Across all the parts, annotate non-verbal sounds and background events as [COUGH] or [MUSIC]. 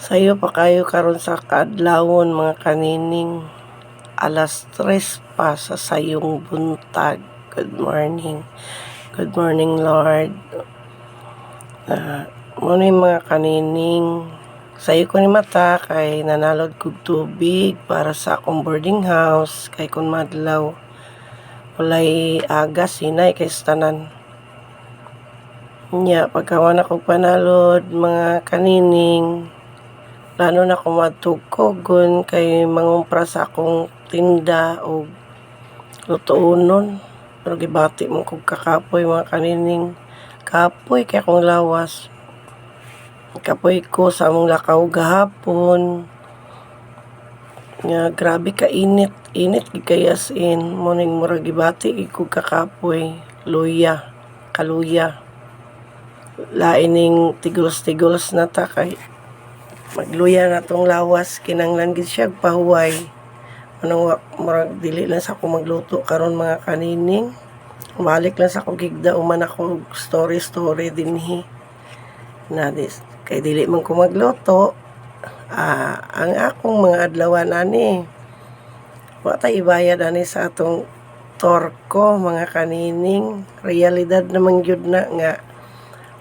Sayo pa kayo karon sa kaadlawon mga kanining alas tres pa sa sayong buntag. Good morning. Good morning Lord. Uh, muna yung mga kanining sayo ko ni mata kay nanalod kog tubig para sa akong boarding house kay kun madlaw walay aga sinay kay tanan Nya, pagkawa na kong panalod, mga kanining, lalo na kung matugkogon kay mangumpra sa akong tinda o lutuunon. Pero gibati mo kong kakapoy mga kanining. Kapoy kay akong lawas. Kapoy ko sa among lakaw gahapon. Nga grabe ka init. Init gid kay as in. Muning murag gibati gid kog kakapoy. Luya. Kaluya. Lain ning tigulos-tigulos na ta kay magluya na tong lawas kinanglan gid siya pahuway. Anong murag dili lang sa ako magluto karon mga kanining. Balik lang sa ako gigda uman ako story story dinhi. Na dis kay dili man ko magluto ah, ang akong mga adlawan ani. Wa tay ibayad ani sa atong torko mga kanining. Realidad naman gyud na nga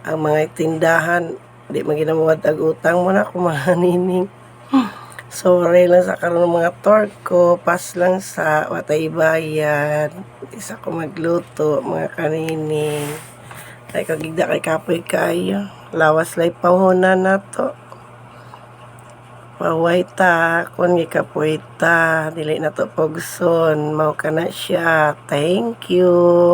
ang mga tindahan di man ginamuwad ag utang mo na ako mga [LAUGHS] nining sorry lang sa karon ng mga torko pas lang sa watay bayad isa ko magluto mga kanining ay kagigda kay kapoy kayo. Lawas lay pahuna na to. Paway ta, kung kapoy ta, dili na to pogson, mao ka na siya. Thank you.